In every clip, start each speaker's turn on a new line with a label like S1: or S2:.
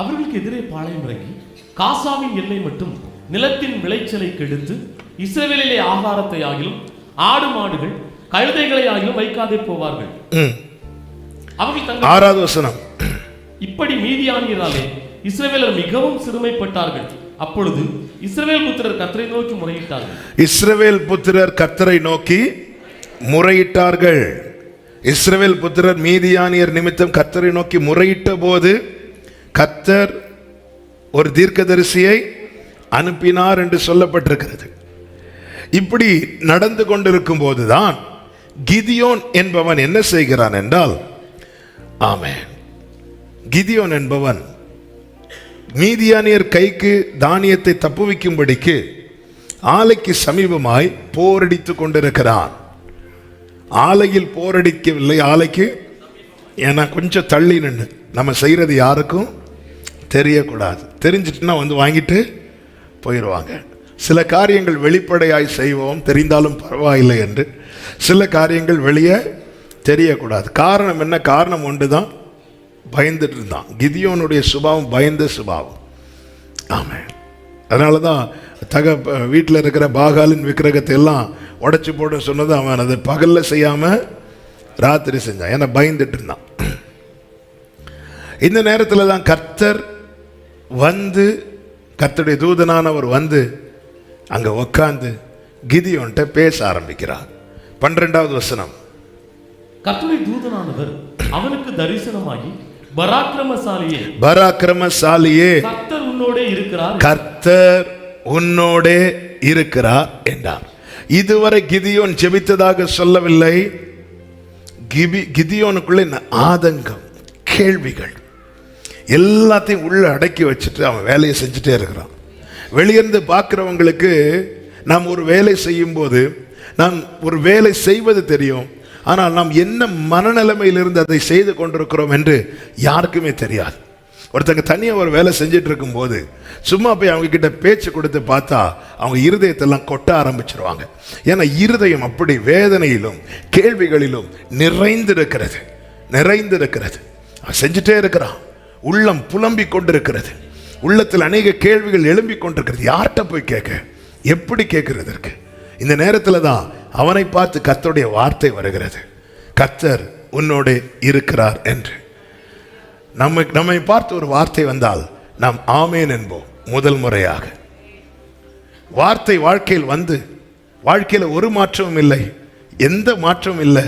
S1: அவர்களுக்கு எதிரே பாளையம் இறங்கி காசாவின் எல்லை மட்டும் நிலத்தின் விளைச்சலை கெடுத்து இஸ்ரவேலிலே ஆகாரத்தை ஆகிலும் ஆடு மாடுகள் கழுதைகளை ஆகிலும் வைக்காதே போவார்கள். அவர்கள் தங்கள்
S2: ஆறாவது வசனம்.
S1: இப்படி மீதியானியராலே இஸ்ரவேலர் மிகவும் சிறுமைப்பட்டார்கள். அப்பொழுது இஸ்ரவேல் புத்திரர் கத்தரை நோக்கி முறையிட்டார்கள்.
S2: இஸ்ரவேல் புத்திரர் கர்த்தரை நோக்கி முறையிட்டார்கள். இஸ்ரவேல் புத்திரர் மீதியானியர் நிமித்தம் கர்த்தரை நோக்கி முறையிட்ட போது கத்தர் ஒரு தீர்க்கதரிசியை அனுப்பினார் என்று சொல்லப்பட்டிருக்கிறது. இப்படி நடந்து கொண்டிருக்கும் போதுதான் கிதியோன் என்பவன் என்ன செய்கிறான் என்றால் ஆமே கிதியோன் என்பவன் மீதியானியர் கைக்கு தானியத்தை தப்புவிக்கும்படிக்கு ஆலைக்கு சமீபமாய் போரடித்துக் கொண்டிருக்கிறான். ஆலையில் போரடிக்கவில்லை ஆலைக்கு? ஏன்னா கொஞ்சம் தள்ளி நின்று நம்ம செய்கிறது யாருக்கும்? தெரியக்கூடாது. தெரிஞ்சிட்டுனா வந்து வாங்கிட்டு போயிடுவாங்க சில காரியங்கள் வெளிப்படையாய் செய்வோம் தெரிந்தாலும் பரவாயில்லை என்று. சில காரியங்கள் வெளியே தெரியக்கூடாது. காரணம் என்ன? காரணம் ஒன்று தான் பயந்துட்டு இருந்தான். கிதியோனுடைய சுபாவம் பயந்த சுபாவம். ஆமாம் அதனால தான் தக வீட்டில் இருக்கிற பாகாலின் விக்கிரகத்தை எல்லாம் உடைச்சி போட சொன்னது அவன் அதை பகலில் செய்யாமல் ராத்திரி செஞ்சான். ஏன்னா பயந்துட்டு இருந்தான். இந்த நேரத்தில் தான் கர்த்தர் வந்து கர்த்தருடைய தூதனானவர் வந்து அங்கே உக்காந்து கிதியோன்ட்ட பேச ஆரம்பிக்கிறார். பன்னிரெண்டாவது வசனம்.
S1: கர்த்தருடைய தூதனானவர் அவனுக்கு தரிசனமாகி பராக்கிரமசாலியே
S2: பராக்கிரமசாலியே
S1: கர்த்தர் உன்னோடே இருக்கிறார்.
S2: கர்த்தர் உன்னோடே இருக்கிறார் என்றார். இதுவரை கிதியோன் ஜெபித்ததாக சொல்லவில்லை. கிபி கிதியோனுக்குள்ள ஆதங்கம் கேள்விகள் எல்லாத்தையும் உள்ள அடக்கி வச்சுட்டு அவன் வேலையை செஞ்சுட்டே இருக்கிறான். வெளியிருந்து பார்க்குறவங்களுக்கு நாம் ஒரு வேலை செய்யும்போது நாம் ஒரு வேலை செய்வது தெரியும். ஆனால் நாம் என்ன மனநிலைமையிலிருந்து அதை செய்து கொண்டிருக்கிறோம் என்று யாருக்குமே தெரியாது. ஒருத்தங்க தனியாக ஒரு வேலை செஞ்சுட்டு இருக்கும்போது சும்மா போய் அவங்க கிட்ட பேச்சு கொடுத்து பார்த்தா அவங்க இருதயத்தெல்லாம் கொட்ட ஆரம்பிச்சிருவாங்க. ஏன்னா இருதயம் அப்படி வேதனையிலும் கேள்விகளிலும் நிறைந்திருக்கிறது. நிறைந்திருக்கிறது. அவன் செஞ்சுட்டே இருக்கிறான். உள்ளம் புலம்பிக் கொண்டிருக்கிறது. உள்ளத்தில் அநேக கேள்விகள் எழும்பிக் கொண்டிருக்கிறது. யார்கிட்ட போய் கேட்க? எப்படி கேட்கறதற்கு இந்த நேரத்தில் தான் அவனை பார்த்து கத்தருடைய வார்த்தை வருகிறது. கத்தர் உன்னோடு இருக்கிறார் என்று. நம்ம நம்மை பார்த்து ஒரு வார்த்தை வந்தால் நாம் ஆமேன் என்போம் முதல் முறையாக. வார்த்தை வாழ்க்கையில் வந்து வாழ்க்கையில் ஒரு மாற்றமும் இல்லை எந்த மாற்றமும் இல்லை.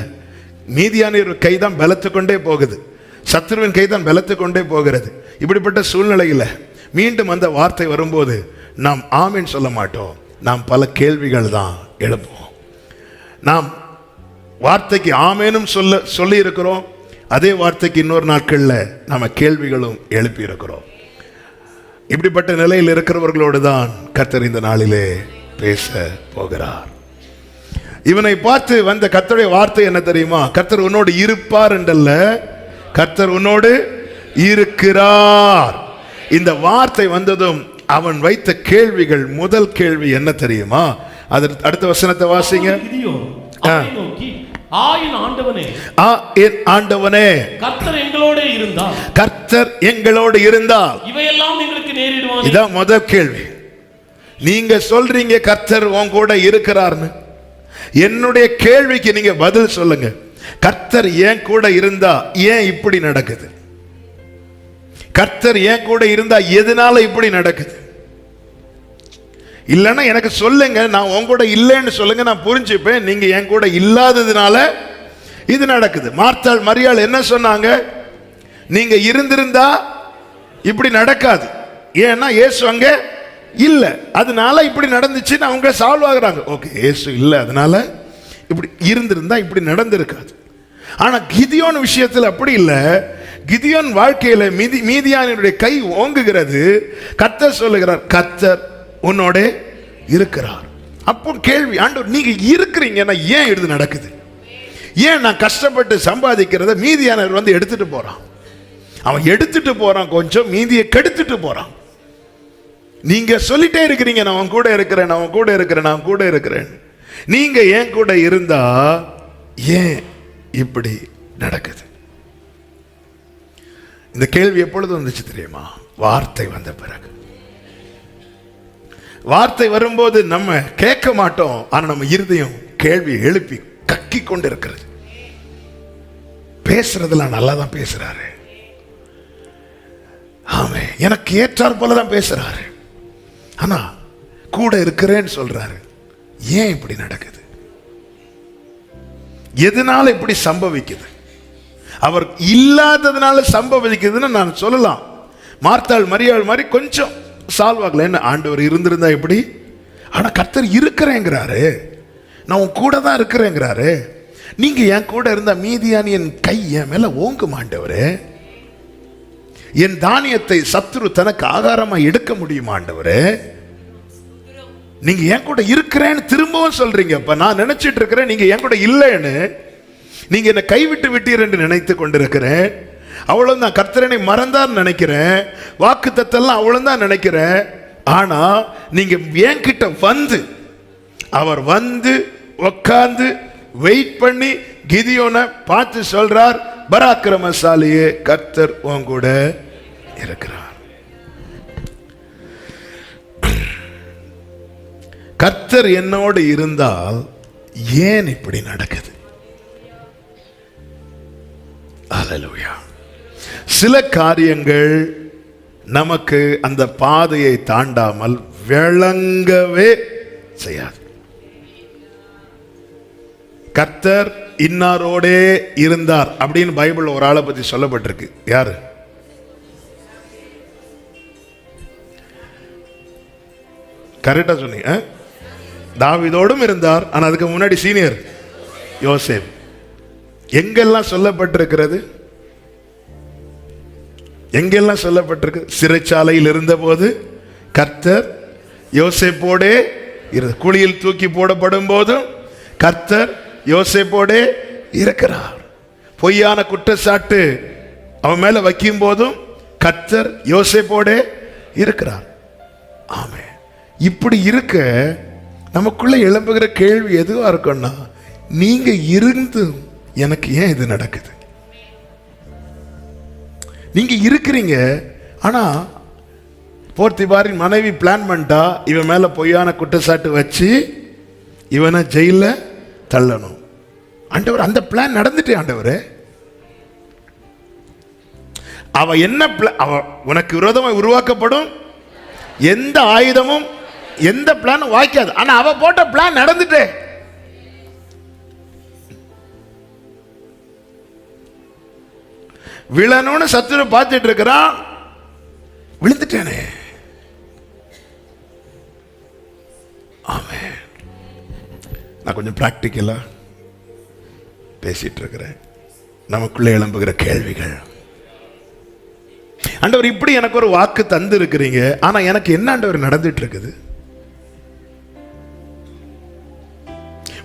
S2: மீதியான ஒரு கைதான் பலத்து கொண்டே போகுது. சத்ருவின் கைதான் பலத்து கொண்டே போகிறது. இப்படிப்பட்ட சூழ்நிலையில் மீண்டும் அந்த வார்த்தை வரும்போது நாம் ஆமின்னு சொல்ல மாட்டோம். நாம் பல கேள்விகள் தான் எழுப்புவோம். நாம் வார்த்தைக்கு ஆமேனும் சொல்ல சொல்லி இருக்கிறோம் அதே வார்த்தைக்கு இன்னொரு நாட்களில் நம்ம கேள்விகளும் எழுப்பி இருக்கிறோம் இப்படிப்பட்ட நிலையில் இருக்கிறவர்களோடு தான் கர்த்தர் இந்த நாளிலே பேச போகிறார். இவனை பார்த்து வந்த கத்தருடைய வார்த்தை என்ன தெரியுமா? கத்தர் உன்னோடு இருப்பார் என்றல்ல கர்த்தர் உன்னோடு இருக்கிறார். இந்த வார்த்தை வந்ததும் அவன் வைத்த கேள்விகள் முதல் கேள்வி என்ன தெரியுமா? அதற்கு அடுத்த வசனத்தை வாசிங்க.
S1: ஆண்டவனே
S2: ஆ. என் ஆண்டவனே.
S1: கர்த்தர் எங்களோடே இருந்தால்
S2: கர்த்தர் எங்களோடு இருந்தால்
S1: இவையெல்லாம் எங்களுக்கு நேரிடுவான்.
S2: இதான் முதல் கேள்வி. நீங்க சொல்றீங்க கர்த்தர் உன் கூட இருக்கிறார்னு. என்னுடைய கேள்விக்கு நீங்க பதில் சொல்லுங்க. கர்த்தர் ஏன் கூட இருந்தா ஏன் இப்படி நடக்குது? கர்த்தர் ஏன் கூட இருந்தா எதனால இப்படி நடக்குது? இல்லைன்னா எனக்கு சொல்லுங்க நான் உன் கூட இல்லைன்னு சொல்லுங்க நான் புரிஞ்சுப்பேன். நீங்க என் கூட இல்லாததுனால இது நடக்குது. மார்த்தாள் மரியாள் என்ன சொன்னாங்க? நீங்க இருந்திருந்தா இப்படி நடக்காது. ஏன்னா இயேசு அங்க இல்ல. அதனால இப்படி நடந்துச்சுன்னு அவங்க சால்வ் ஆகுறாங்க. ஓகே ஏசு இல்ல அதனால இப்படி இருந்திருந்தா இப்படி நடந்திருக்காது. ஆனா கிதியோன் விஷயத்தில் அப்படி இல்லை. கிதியோன் வாழ்க்கையில மீதி மீதியானுடைய கை ஓங்குகிறது. கத்தர் சொல்லுகிறார் கத்தர் உன்னோட இருக்கிறார். அப்போ கேள்வி ஆண்டவர் நீங்க இருக்கிறீங்கன்னா ஏன் இது நடக்குது? ஏன் நான் கஷ்டப்பட்டு சம்பாதிக்கிறத மீதியானவர் வந்து எடுத்துட்டு போறான்? அவன் எடுத்துட்டு போறான் கொஞ்சம் மீதியை கெடுத்துட்டு போறான். நீங்க சொல்லிட்டே இருக்கிறீங்க நான் உன் கூட இருக்கிறேன் நான் உன் கூட இருக்கிறேன் நான் கூட இருக்கிறேன். நீங்க ஏன் கூட இருந்தா ஏன் இப்படி நடக்குது? இந்த கேள்வி எப்பொழுது வந்துச்சு தெரியுமா? வார்த்தை வந்த பிறகு. வார்த்தை வரும்போது நம்ம கேட்க மாட்டோம். ஆனா நம்ம இருதயம் கேள்வி எழுப்பி கக்கி கொண்டு இருக்கிறது பேசுறதுல நல்லா தான் பேசுறாரு. ஆமே எனக்கு ஏற்றார் போல தான் பேசுறாரு. ஆனா கூட இருக்கிறேன்னு சொல்றாரு. ஏன் இப்படி நடக்குது? எதனால இப்படி சம்பவிக்குது? அவர் இல்லாததுனால சம்பவிக்குதுன்னு நான் சொல்லலாம். மார்த்தாள் மரியாள் மாதிரி கொஞ்சம் சால்வ் ஆகல. என்ன ஆண்டவர் இருந்திருந்தா எப்படி? ஆனால் கர்த்தர் இருக்கிறேங்கிறாரு. நான் உன் கூட தான் இருக்கிறேங்கிறாரு. நீங்க என் கூட இருந்தா மீதியான என் கை என் மேல ஓங்கு மாண்டவரே என் தானியத்தை சத்துரு தனக்கு ஆகாரமாக எடுக்க முடியுமாண்டவரே நீங்க என் கூட இருக்கிறேன்னு திரும்பவும் சொல்றீங்க. அப்ப நான் நினைச்சிட்டு இருக்கிறேன் நீங்க என் கூட இல்லைன்னு நீங்க என்னை கைவிட்டு விட்டீர் என்று நினைத்து கொண்டிருக்கிறேன். அவ்வளவு தான் கர்த்தரனை மறந்தார் நினைக்கிறேன். வாக்கு தத்தெல்லாம் அவ்வளவு தான் நினைக்கிறேன். ஆனா நீங்க என்கிட்ட வந்து அவர் வந்து உக்காந்து வெயிட் பண்ணி கிதியோனை பார்த்து சொல்றார் பராக்கிரமசாலியே கர்த்தர் உன் கூட இருக்கிறார். கர்த்தர் என்னோடு இருந்தால் ஏன் இப்படி நடக்குது? அல்லேலூயா சில காரியங்கள் நமக்கு அந்த பாதையை தாண்டாமல் விளங்கவே செய்யாது. கர்த்தர் இன்னாரோடே இருந்தார் அப்படின்னு பைபிள் ஒரு ஆளை பத்தி சொல்லப்பட்டிருக்கு. யாரு? கரெக்டா சொன்னீங்க ஆ? தாவிதோடும் இருந்தார் ஆனால் அதுக்கு முன்னாடி சீனியர் யோசேப். எங்கெல்லாம் சொல்லப்பட்டிருக்கிறது? எங்கெல்லாம் சொல்லப்பட்டிருக்கு? சிறைச்சாலையில் இருந்தபோது கர்த்தர் யோசேப்போடே இரு குழியில் தூக்கி போடப்படும் போதும் கர்த்தர் யோசேப்போடே இருக்கிறார். பொய்யான குற்றச்சாட்டு அவன் மேல வைக்கும் போதும் கர்த்தர் யோசேப்போடே இருக்கிறார். ஆமே இப்படி இருக்க நமக்குள்ளே எழும்புகிற கேள்வி எதுவாக இருக்கும்னா நீங்கள் இருந்தும் எனக்கு ஏன் இது நடக்குது? நீங்கள் இருக்கிறீங்க ஆனால் போர்த்திபாரின் மனைவி பிளான் பண்ணிட்டா இவன் மேலே பொய்யான குற்றச்சாட்டு வச்சு இவனை ஜெயிலில் தள்ளணும். ஆண்டவர் அந்த பிளான் நடந்துட்டே ஆண்டவர். அவ என்ன அவ உனக்கு விரோதமாக உருவாக்கப்படும் எந்த ஆயுதமும் எந்த பிளானும் வாய்க்காது. ஆனா அவ போட்ட பிளான் நடந்துட்டே. விழணும்னு சத்துரு பார்த்துட்டு இருக்கிறான். விழுந்துட்டேனே. ஆமே நான் கொஞ்சம் பிராக்டிக்கலா பேசிட்டு இருக்கிறேன். நமக்குள்ளே எழும்புகிற கேள்விகள். ஆண்டவர் இப்படி எனக்கு ஒரு வாக்கு தந்து இருக்கிறீங்க ஆனா எனக்கு என்ன ஆண்டவர் நடந்துட்டு இருக்குது?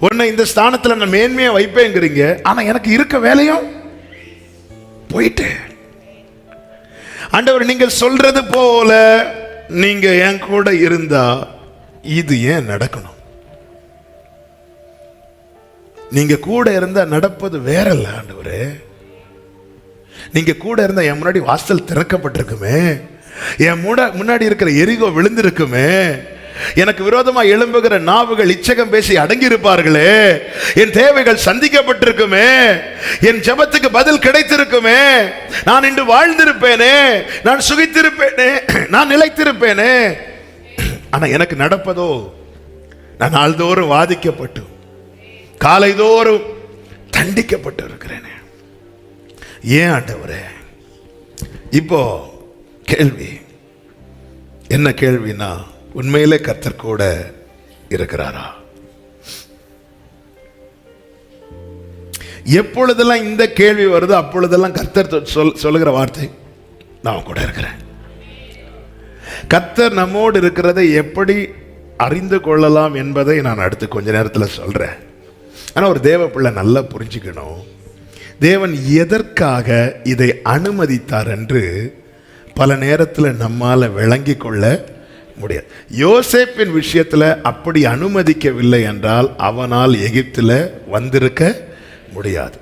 S2: உன்னை இந்த ஸ்தானத்தில் நான் மேன்மையாக வைப்பேங்கிறீங்க. ஆனால் எனக்கு இருக்க வேலையும் போயிட்டு. ஆண்டவர் நீங்கள் சொல்றது போல நீங்க என் கூட இருந்தா இது ஏன் நடக்கணும்? நீங்க கூட இருந்தா நடப்பது வேறல்ல ஆண்டவரே. நீங்க கூட இருந்தா என் முன்னாடி வாசல் திறக்கப்பட்டிருக்குமே. என் முன்னாடி இருக்கிற எரிகோ விழுந்திருக்குமே. எனக்கு விரோதமா எழும்புகிற நாவுகள் இச்சகம் பேசி அடங்கியிருப்பார்களே. என் தேவைகள் சந்திக்கப்பட்டிருக்குமே. என் ஜெபத்துக்கு பதில் கிடைத்திருக்குமே. நான் இன்று வாழ்ந்திருப்பேனே. நான் சுகித்திருப்பேனே. நான் நிலைத்திருப்பேனே. ஆனா எனக்கு நடப்பதோ நான் நாள்தோறும் வாதிக்கப்பட்டு காலைதோறும் தண்டிக்கப்பட்டு இருக்கிறேனே ஏன் ஆண்டவரே? இப்போ கேள்வி என்ன கேள்வினா உண்மையிலே கத்தர் கூட இருக்கிறாரா? எப்பொழுதெல்லாம் இந்த கேள்வி வருதோ அப்பொழுதெல்லாம் கத்தர் சொல் சொல்லுகிற வார்த்தை நான் கூட இருக்கிறேன். கத்தர் நம்மோடு இருக்கிறதை எப்படி அறிந்து கொள்ளலாம் என்பதை நான் அடுத்து கொஞ்ச நேரத்தில் சொல்கிறேன் ஆனால் ஒரு தேவ பிள்ளை நல்லா புரிஞ்சுக்கணும். தேவன் எதற்காக இதை அனுமதித்தார் என்று பல நேரத்தில் நம்மால் விளங்கி கொள்ள முடியாது. யோசேப்பின் விஷயத்தில் அப்படி அனுமதிக்கவில்லை என்றால் அவனால் எகிப்தில் வந்திருக்க முடியாது.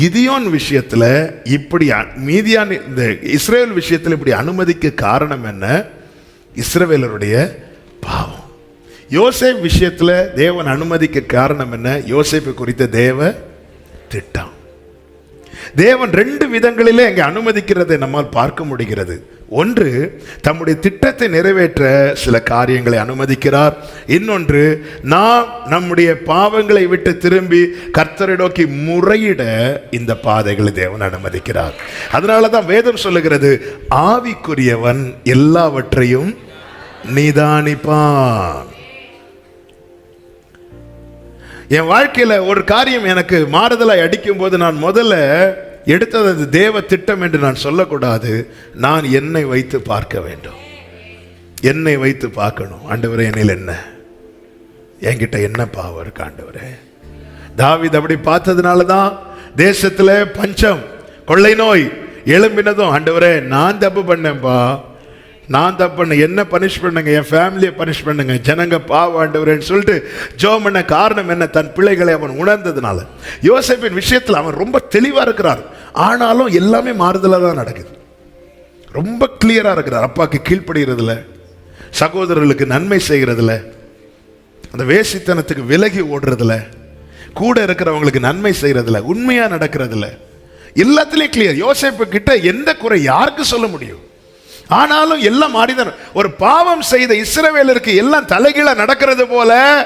S2: கிதியோன் விஷயத்தில் இப்படி மீதியான இந்த இஸ்ரேல் விஷயத்தில் இப்படி அனுமதிக்க காரணம் என்ன? இஸ்ரவேலருடைய பாவம். யோசேப் விஷயத்தில் தேவன் அனுமதிக்க காரணம் என்ன? யோசேப்பு குறித்த தேவ திட்டம். தேவன் ரெண்டு விதங்களிலே அங்கே அனுமதிக்கிறதை நம்மால் பார்க்க முடிகிறது. ஒன்று தம்முடைய திட்டத்தை நிறைவேற்ற சில காரியங்களை அனுமதிக்கிறார். இன்னொன்று நாம் நம்முடைய பாவங்களை விட்டு திரும்பி கர்த்தரை நோக்கி முறையிட இந்த பாதைகளை தேவன் அனுமதிக்கிறார். அதனால தான் வேதம் சொல்லுகிறது ஆவிக்குரியவன் எல்லாவற்றையும் நிதானிப்பான். என் வாழ்க்கையில் ஒரு காரியம் எனக்கு மாறுதலாய் அடிக்கும் போது நான் முதல்ல எடுத்தது அது தேவ திட்டம் என்று நான் சொல்லக்கூடாது. நான் என்னை வைத்து பார்க்க வேண்டும். என்னை வைத்து பார்க்கணும். ஆண்டவரே என்னில் என்ன? என்கிட்ட என்ன பாவம் இருக்கு ஆண்டவரே? தாவித் அப்படி பார்த்ததுனால தான் தேசத்தில் பஞ்சம் கொள்ளை நோய் எழும்பினதும் ஆண்டவரே நான் தப்பு பண்ணேன்பா. நான் தப்புன்னு என்ன பனிஷ் பண்ணுங்க என் ஃபேமிலியை பனிஷ் பண்ணுங்க ஜனங்க பாவாண்டவரேன்னு சொல்லிட்டு ஜோம் பண்ண காரணம் என்ன? தன் பிள்ளைகளை அவன் உணர்ந்ததுனால. யோசேப்பின் விஷயத்தில் அவன் ரொம்ப தெளிவாக இருக்கிறார். ஆனாலும் எல்லாமே மாறுதலாக தான் நடக்குது. ரொம்ப கிளியராக இருக்கிறார். அப்பாவுக்கு கீழ்ப்படுகிறதுல சகோதரர்களுக்கு நன்மை செய்கிறதுல அந்த வேசித்தனத்துக்கு விலகி ஓடுறதுல கூட இருக்கிறவங்களுக்கு நன்மை செய்கிறதுல உண்மையாக நடக்கிறதுல எல்லாத்துலேயும் கிளியர் யோசேப்பு கிட்ட எந்த குறை யாருக்கு சொல்ல முடியும்? ஆனாலும் எல்லாம் மாறிதான் ஒரு பாவம் செய்த இஸ்ரவேலருக்கு எல்லாம் தலைகீழ நடக்கிறது போல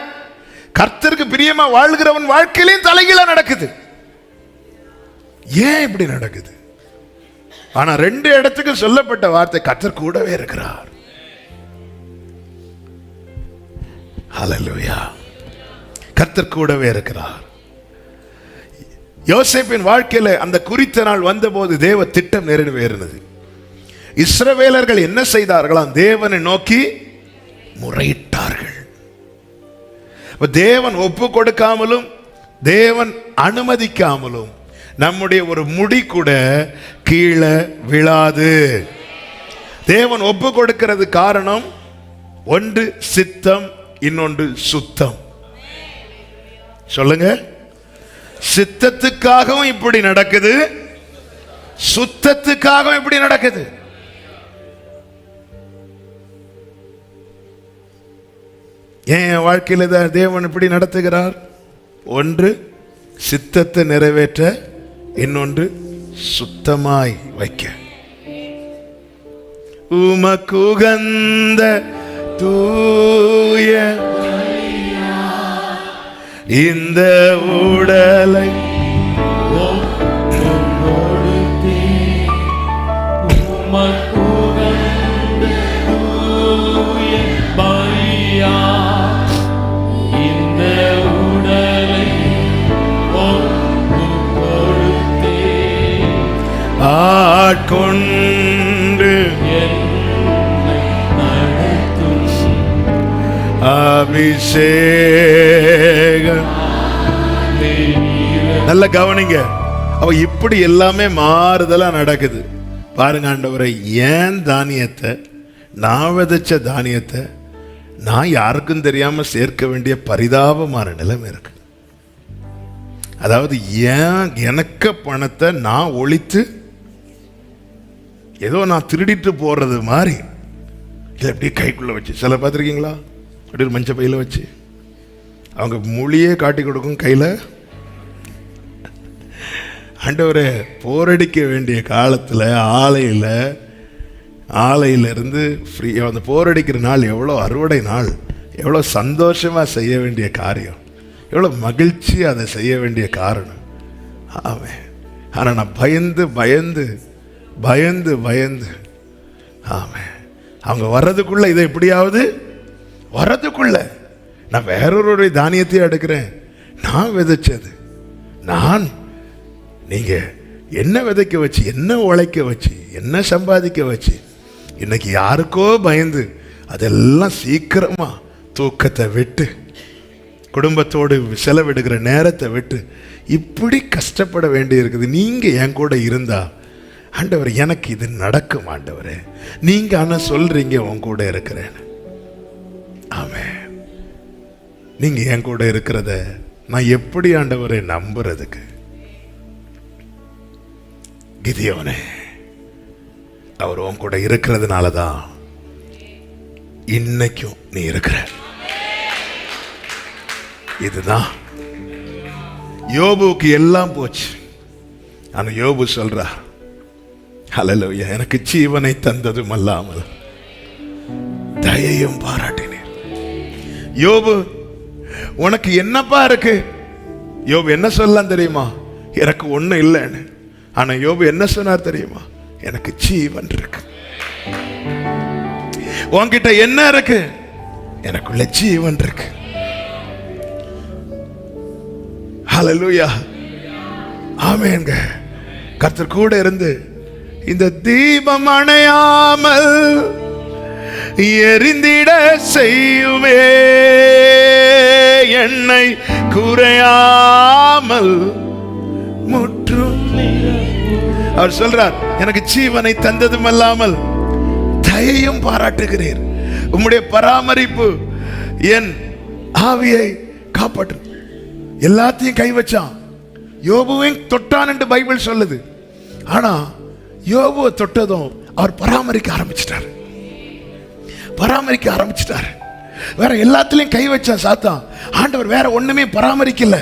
S2: கர்த்தருக்கு பிரியமா வாழ்கிறவன் வாழ்க்கையிலையும் தலைகீழ நடக்குது. ஏன் இப்படி நடக்குது? ஆனா ரெண்டு இடத்துக்கு சொல்லப்பட்ட வார்த்தை கர்த்தர் கூடவே இருக்கிறார். ஹalleluya கர்த்தர் கூடவே இருக்கிறார். யோசேப்பின் வாழ்க்கையில அந்த குறித்த நாள் வந்தபோது தேவ திட்டம் நிறைவேறினது. இஸ்ரவேலர்கள் என்ன செய்தார்களாம்? தேவனை நோக்கி முறையிட்டார்கள். தேவன் ஒப்பு கொடுக்காமலும் தேவன் அனுமதிக்காமலும் நம்முடைய ஒரு முடி கூட கீழே விழாது. தேவன் ஒப்பு கொடுக்கிறது காரணம் ஒன்று சித்தம் இன்னொன்று சுத்தம். சொல்லுங்க. சித்தத்துக்காகவும் இப்படி நடக்குது சுத்தத்துக்காகவும் இப்படி நடக்குது. ஏன் என் வாழ்க்கையில் தான் தேவன் இப்படி நடத்துகிறார்? ஒன்று சித்தத்தை நிறைவேற்ற இன்னொன்று சுத்தமாய் வைக்க. உமக்குகந்த தூய இந்த உடலை ஆட்கொண்டு அபிஷேகம். நல்ல கவனிங்க. அவ இப்படி எல்லாமே மாறுதலா நடக்குது. பாருங்க ஆண்டவரை ஏன் தானியத்தை நான் விதைச்ச தானியத்தை நான் யாருக்கும் தெரியாம சேர்க்க வேண்டிய பரிதாபமான நிலைமை இருக்கு. அதாவது ஏன் எனக்கு பணத்தை நான் ஒழித்து ஏதோ நான் திருடிட்டு போடுறது மாதிரி. இதை அப்படியே கைக்குள்ளே வச்சு சில பார்த்துருக்கீங்களா? அப்படி ஒரு மஞ்சள் பையில் வச்சு. அவங்க மொழியே காட்டி கொடுக்கும் கையில். ஆண்டவரே போரடிக்க வேண்டிய காலத்தில் ஆலையில் ஆலையிலேருந்து ஃப்ரீ அந்த போரடிக்கிற நாள் எவ்வளோ அறுவடை நாள் எவ்வளோ சந்தோஷமாக செய்ய வேண்டிய காரியம் எவ்வளோ மகிழ்ச்சி அதை செய்ய வேண்டிய காரணம். ஆமாம் ஆனால் நான் பயந்து பயந்து பயந்து பயந்து. ஆமே. அவங்க வர்றதுக்குள்ள இதை எப்படியாவது வர்றதுக்குள்ள நான் வேறொருடைய தானியத்தையும் எடுக்கிறேன். நான் விதைச்சது. நான் நீங்கள் என்ன விதைக்க வச்சு என்ன உழைக்க வச்சு என்ன சம்பாதிக்க வச்சு இன்னைக்கு யாருக்கோ பயந்து அதெல்லாம் சீக்கிரமாக தூக்கத்தை விட்டு குடும்பத்தோடு செலவிடுகிற நேரத்தை விட்டு இப்படி கஷ்டப்பட வேண்டி இருக்குது என் கூட இருந்தால் ஆண்டவர் எனக்கு இது நடக்கும் ஆண்டவர். நீங்க ஆனால் சொல்றீங்க உன் கூட இருக்கிறேன்னு. ஆமே நீங்க என் கூட இருக்கிறத நான் எப்படி ஆண்டவரை நம்புறதுக்கு? கிதியோனே அவர் உன் கூட இருக்கிறதுனால தான் இன்னைக்கும் நீ இருக்கிற இதுதான். யோபுவுக்கு எல்லாம் போச்சு. ஆனால் யோபு சொல்றா ஹலலோயா எனக்கு ஜீவனை தந்ததும் அல்லாமல் தயையும் பாராட்டினேன். யோபு உனக்கு என்னப்பா இருக்கு? யோபு என்ன சொல்லலாம் தெரியுமா? எனக்கு ஒண்ணும் இல்லைன்னு. ஆனா யோபு என்ன சொன்னார் தெரியுமா? எனக்கு ஜீவன் இருக்கு. உன்கிட்ட என்ன இருக்கு? எனக்குள்ள ஜீவன் இருக்கு. ஹலலூயா ஆமேங்க கர்த்தர் கூட இருந்து இந்த தீபம் அணையாமல் எரிந்திட செய்யுமே. என்னை குறையாமல் முற்றும். அவர் சொல்றார் எனக்கு ஜீவனை தந்ததும் அல்லாமல் தயையும் பாராட்டுகிறீர். உம்முடைய பராமரிப்பு என் ஆவியை காப்பாற்று எல்லாத்தையும் கை வச்சான். யோபுவையும் தொட்டான் என்று பைபிள் சொல்லுது. ஆனா யோபுவை தொட்டதும் அவர் பராமரிக்க ஆரம்பிச்சிட்டார். பராமரிக்க ஆரம்பிச்சிட்டார். வேற எல்லாத்துலயும் கை வச்சான் சாத்தான். ஆண்டவர் வேற ஒண்ணுமே பராமரிக்கல.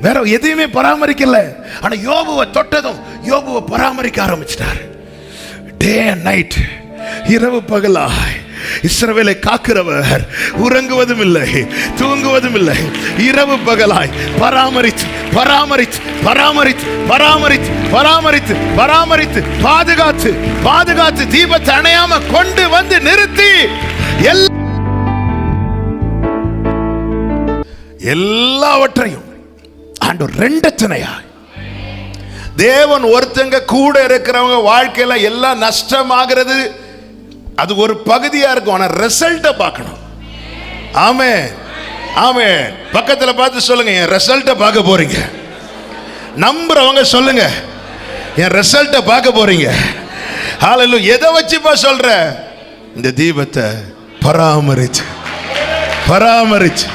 S2: வேற எதையுமே பராமரிக்கல. ஆனா யோபுவை தொட்டதும் யோபுவை பராமரிக்க ஆரம்பிச்சிட்டார். டே அண்ட் நைட் இரவு பகலாய் இஸ்ரவேலை காக்கிறவர் உறங்குவதும் இல்லை தூங்குவதும் இல்லை இரவு பகலாய் பராமரிச்சு பராமரித்து பராமரித்து பராமரித்து பராமரித்து பராமரித்து பாதுகாத்து பாதுகாத்து தீபத்தை அணையாம கொண்டு வந்து நிறுத்தி எல்லாவற்றையும் ஆண்டவர் ரெண்டத்தனையாய். தேவன் ஒருத்தங்க கூட இருக்கிறவங்க வாழ்க்கையில எல்லாம் நஷ்டமாகிறது. அது ஒரு பகுதியா இருக்கும் ஆனா ரிசல்ட்டை பார்க்கணும். ஆமே ஆமே பக்கத்தில் பார்த்து சொல்லுங்க என் ரிசல்ட்டை பார்க்க போறீங்க. நம்புறவங்க சொல்லுங்க என் ரிசல்ட்டை பார்க்க போறீங்க. ஹalleluya எதை வச்சுப்பா சொல்ற? இந்த தீபத்தை பராமரிச்சு. பராமரிச்சு.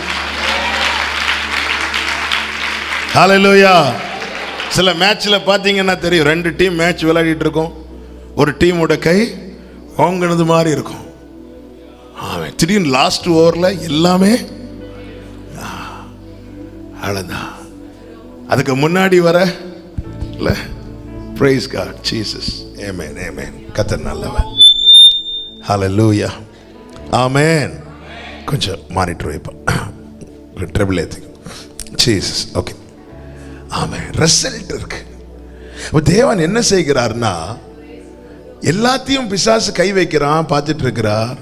S2: ஹாலலூயா சில மேட்ச்சில் பார்த்தீங்கன்னா தெரியும் ரெண்டு டீம் மேட்ச் விளையாடிட்டு இருக்கோம். ஒரு டீமோட கை ஓங்கினது மாதிரி இருக்கும். அவன் திடீர்னு லாஸ்ட் ஓவரில் எல்லாமே அவ்வளவுதான் அதுக்கு முன்னாடி வர இல்லை ப்ரைஸ் காட் ஜீசஸ் ஏமேன் ஏமேன் கத்த நல்லவன் லூயா ஆமேன் கொஞ்சம் மானிட்டர் வைப்போம் ட்ரிபிள் ஏற்றி ஜீசஸ் ஓகே ஆமென் ரிசல்ட் இருக்கு. இப்போ தேவன் என்ன செய்கிறார்னா எல்லாத்தையும் பிசாசு கை வைக்கிறான் பார்த்துட்டு இருக்கிறார்.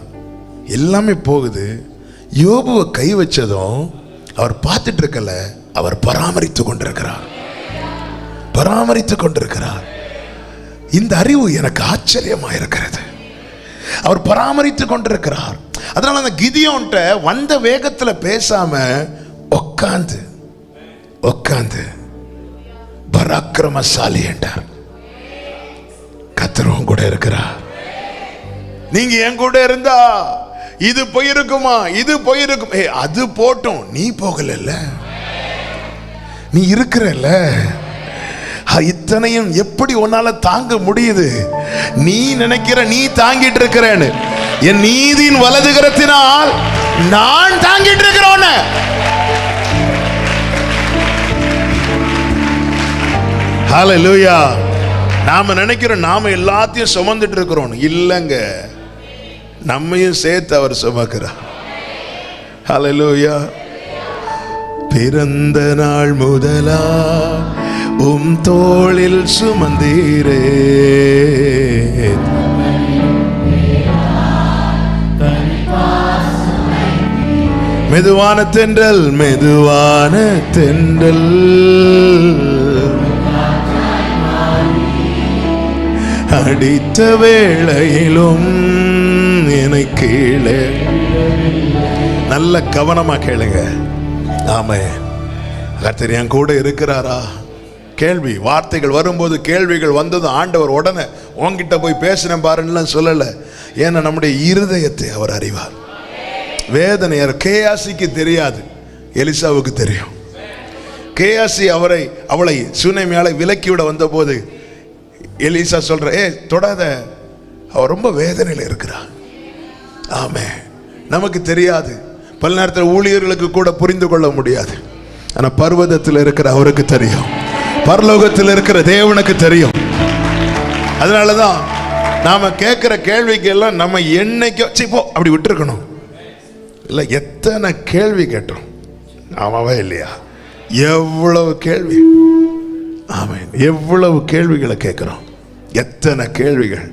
S2: எல்லாமே போகுது. யோபுவை கை வச்சதும் அவர் பார்த்துட்டு இருக்கல அவர் பராமரித்து கொண்டிருக்கிறார். பராமரித்து கொண்டிருக்கிறார். இந்த அறிவு எனக்கு ஆச்சரியமா இருக்கிறது அவர் பராமரித்து கொண்டிருக்கிறார். அதனால அந்த கிதியோன்ட்ட வந்த வேகத்தில் பேசாம உட்காந்து உட்காந்து பராக்கிரமசாலி என்றார். கத்திரவும் கூட இருக்கிறார். நீங்க என் கூட இருந்தா இது போயிருக்குமா? இது போயிருக்கும். ஏ அது போட்டும். நீ போகலல்ல. நீ இருக்கிறல்ல. இத்தனையும் எப்படி உன்னால தாங்க முடியுது? நீ நினைக்கிற நீ தாங்கிட்டு இருக்கிறேன்னு. என் நீதியின் வலதுகரத்தினால் நான் தாங்கிட்டு இருக்கிறேன் ஹலோ லூயா நாம நினைக்கிறோம் நாம எல்லாத்தையும் சுமந்துட்டு இருக்கிறோம். இல்லைங்க. நம்மையும் சேர்த்து அவர் சுமக்கிறார். ஹலலூயா பிறந்த நாள் முதலா உம் தோளில் சுமந்தீரே. மெதுவான தென்றல் மெதுவான தென்றல். அடித்த வேளையிலும் கீழே. நல்ல கவனமா கேளுங்க. ஆமே. கர்த்தர் என் கூட இருக்கிறாரா? கேள்வி வார்த்தைகள் வரும்போது கேள்விகள் வந்ததும் ஆண்டவர் உடனே உன்கிட்ட போய் பேசினேன் பாருன்னு சொல்லலை. ஏன்னா நம்முடைய இருதயத்தை அவர் அறிவார். வேதனையர் கேயாசிக்கு தெரியாது. எலிசாவுக்கு தெரியும். கேயாசி அவரை அவளை சுனைமையாலை விலக்கிவிட வந்தபோது எலிசா சொல்கிற ஏ தொடாத. அவ ரொம்ப வேதனையில் இருக்கிறா ஆமே நமக்கு தெரியாது. பல நேரத்தில் ஊழியர்களுக்கு கூட புரிந்து கொள்ள முடியாது. ஆனால் பர்வதத்தில் இருக்கிற அவருக்கு தெரியும். பரலோகத்தில் இருக்கிற தேவனுக்கு தெரியும். அதனாலதான் நாம் கேட்குற கேள்விக்கு எல்லாம் நம்ம என்னைக்கோ சிப்போ அப்படி விட்டுருக்கணும். இல்லை எத்தனை கேள்வி கேட்டோம்? ஆமாவா இல்லையா? எவ்வளவு கேள்வி? ஆமாம் எவ்வளவு கேள்விகளை கேட்குறோம்? எத்தனை கேள்விகள்?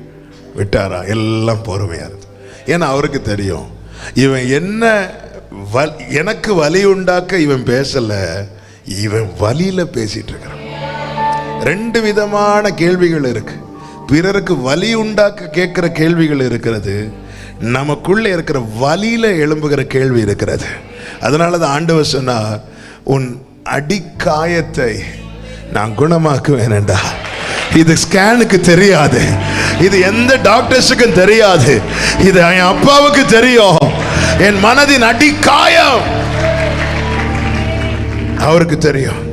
S2: விட்டாரா? எல்லாம் பொறுமையாக இருக்குது ஏன்னா அவருக்கு தெரியும். இவன் என்ன வல் எனக்கு வலி உண்டாக்க இவன் பேசலை இவன் வலியில் பேசிகிட்டு இருக்கிறான் ரெண்டு விதமான கேள்விகள் இருக்கு. பிறருக்கு வலி உண்டாக்க கேட்குற கேள்விகள் இருக்கிறது நமக்குள்ளே இருக்கிற வலியில் எழும்புகிற கேள்வி இருக்கிறது. அதனால தான் ஆண்டவர் சொன்னால் உன் அடிக்காயத்தை நான் குணமாக்குவேன் இது ஸ்கேனுக்கு தெரியாது. இது எந்த டாக்டர்ஸுக்கும் தெரியாது. இது என் அப்பாவுக்கு தெரியும். என் மனதின் அடிக்காயம் அவருக்கு தெரியும்.